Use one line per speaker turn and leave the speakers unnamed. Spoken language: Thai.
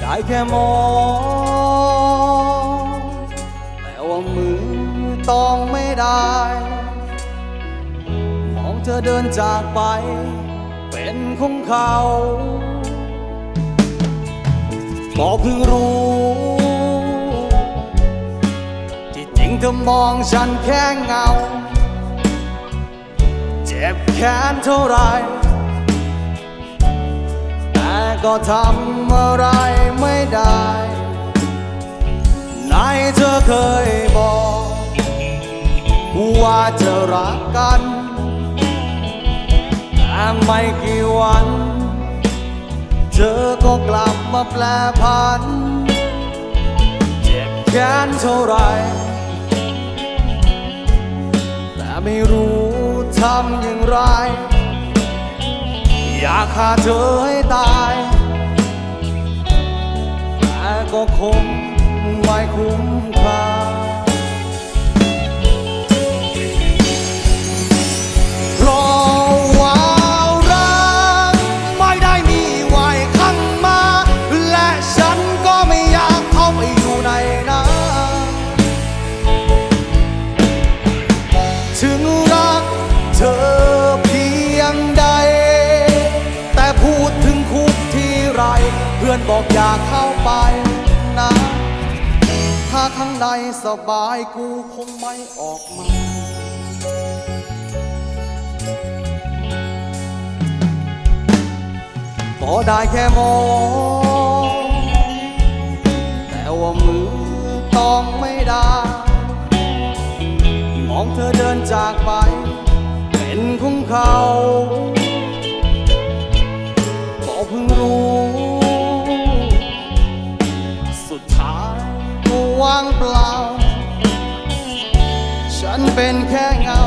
ได้แค่มองแต่ว่ามือต้องไม่ได้ มองเธอเดินจากไป เป็นของเขาบอกเพิ่งรู้ ที่จริงเธอมองฉันแค่เงา เจ็บแค้นเท่าไร ก็ทำอะไรไม่ได้ไหนเธอเคยบอกว่าจะรักกันแต่ไม่กี่วัน เธอก็กลับมาแปลพัน เจ็บแค้นเท่าไร แต่ไม่รู้ทำอย่างไร อยากฆ่าเธอให้ตาย ก็คงไม่คุ้มค่า อนบอกอยากเข้าไปนะ ถ้าข้างในสบายกูคงไม่ออกมา ก็ได้แค่มอง แต่ว่ามือต้องไม่ได้ มองเธอเดินจากไป เป็นของเขาางเปล่า ฉันเป็นแค่เงา